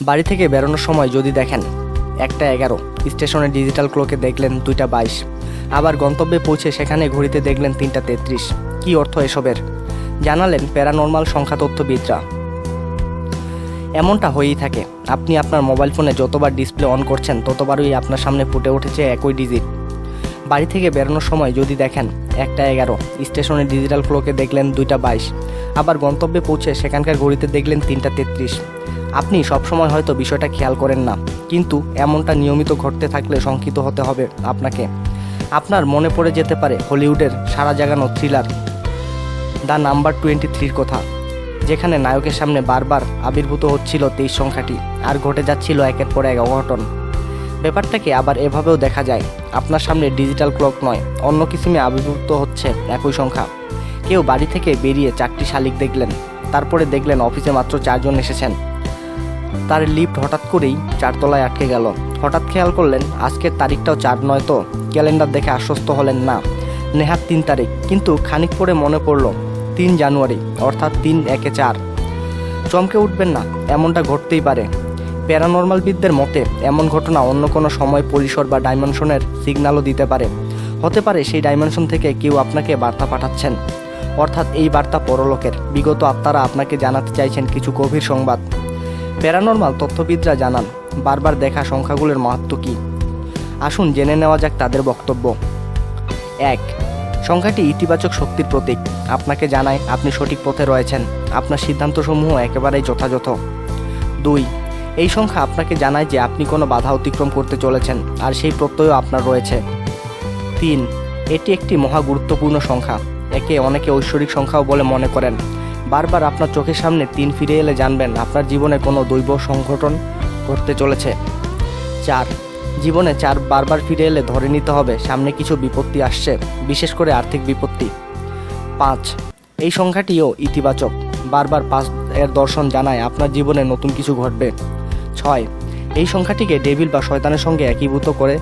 বাড়ি থেকে বেরোনোর সময় যদি দেখেন একটা এগারো স্টেশনে ডিজিটাল ক্লকে দেখলেন দুইটা বাইশ, আবার গন্তব্যে পৌঁছে সেখানে ঘড়িতে দেখলেন তিনটা তেত্রিশ, কি অর্থ এসবের? জানালেন প্যারানর্মাল সংখ্যা তথ্যবিদরা এমনটা হয়েই থাকে, আপনি আপনার মোবাইল ফোনে যতবার ডিসপ্লে অন করছেন, ততবারই আপনার সামনে ফুটে উঠেছে একই ডিজিট বাড়ি থেকে বেরোনোর সময় যদি দেখেন একটা এগারো স্টেশনে ডিজিটাল ক্লকে দেখলেন দুইটা বাইশ, আবার গন্তব্যে পৌঁছে সেখানকার ঘড়িতে দেখলেন তিনটা তেত্রিশ আপনি সবসময় হয়তো বিষয়টা খেয়াল করেন না, কিন্তু এমনটা নিয়মিত ঘটতে থাকলে শঙ্কিত হতে হবে আপনাকে। আপনার মনে পড়ে যেতে পারে হলিউডের সারা জাগানো থ্রিলার, দ্য নাম্বার টোয়েন্টি থ্রির কথা, যেখানে নায়কের সামনে বারবার আবির্ভূত হচ্ছিল তেইশ সংখ্যাটি, আর ঘটে যাচ্ছিল একের পর এক অঘটন। ব্যাপারটাকে আবার এভাবেও দেখা যায়? আপনার সামনে ডিজিটাল ক্লক নয়, অন্য কিসিমে আবির্ভূত হচ্ছে একই সংখ্যা। কেউ বাড়ি থেকে বেরিয়ে চারটি শালিক দেখলেন, তারপরে দেখলেন অফিসে মাত্র চারজন এসেছেন। তার লিফট হঠাৎ করেই চারতলায় আটকে গেল। হঠাৎ খেয়াল করলেন, আজকের তারিখটাও চার নয় তো। ক্যালেন্ডার দেখে আশ্বস্ত হলেন না। নেহাত তিন তারিখ, কিন্তু খানিক পরে মনে পড়ল, তিন জানুয়ারি, অর্থাৎ তিন একে চার। চমকে উঠবেন না, এমনটা ঘটতেই পারে। প্যারানর্মালবিদদের মতে, এমন ঘটনা অন্য কোনো সময় পরিসর বা ডাইমেনশনের সিগন্যালও দিতে পারে। হতে পারে সেই ডাইমেনশন থেকে কেউ আপনাকে বার্তা পাঠাচ্ছেন। অর্থাৎ এই বার্তা পরলোকের। বিগত আত্মারা আপনাকে জানাতে চাইছেন কিছু গভীর সংবাদ। প্যারানর্মাল তথ্যবিদরা জানান, বারবার দেখা সংখ্যাগুলোর মাহাত্ম কী? আসুন জেনে নেওয়া যাক তাদের বক্তব্য। এক, সংখ্যাটি ইতিবাচক শক্তির প্রতীক। আপনাকে জানায় আপনি সঠিক পথে রয়েছেন। আপনার সিদ্ধান্তসমূহ একেবারেই যথাযথ। দুই, এই সংখ্যা আপনাকে জানায় যে আপনি কোনো বাধা অতিক্রম করতে চলেছেন, আর সেই প্রত্যয়ও আপনার রয়েছে। তিন, এটি একটি মহা গুরুত্বপূর্ণ সংখ্যা। একে অনেকে ঐশ্বরিক সংখ্যাও বলে মনে করেন। বারবার আপনার চোখের সামনে তিন ফিরে এলে জানবেন আপনার জীবনে কোনো দৈব সংগঠন ঘটতে চলেছে। চার, জীবনে চার বারবার ফিরে এলে ধরে নিতে হবে সামনে কিছু বিপত্তি আসছে, বিশেষ করে আর্থিক বিপত্তি। পাঁচ, এই সংখ্যাটিও ইতিবাচক, বারবার পাঁচ এর দর্শন জানায় আপনার জীবনে নতুন কিছু ঘটবে। ছয়, এই সংখ্যাটিকে ডেভিল বা শয়তানের সঙ্গে একীভূত করে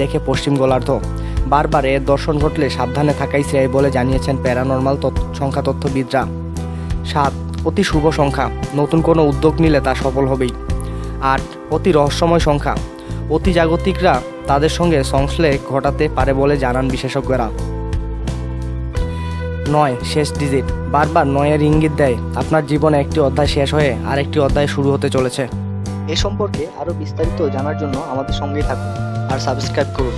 দেখে পশ্চিম গোলার্ধ। বারবার এর দর্শন ঘটলে সাবধানে থাকাই শ্রেয় বলে জানিয়েছেন প্যারানর্মাল তথ্যবিদরা সাত, অতি শুভ সংখ্যা। নতুন কোনো উদ্যোগ নিলে তা সফল হবেই। আট, অতি রহস্যময় সংখ্যা। অতি জাগতিকরা তাদের সঙ্গে সংশ্লেষ ঘটাতে পারে বলে জানান বিশেষজ্ঞরা। নয়, শেষ ডিজিট। বারবার নয়ের ইঙ্গিত দেয়, আপনার জীবনে একটি অধ্যায় শেষ হয়ে আরেকটি অধ্যায় শুরু হতে চলেছে। এ সম্পর্কে আরও বিস্তারিত জানার জন্য আমাদের সঙ্গেই থাকুন আর সাবস্ক্রাইব করুন।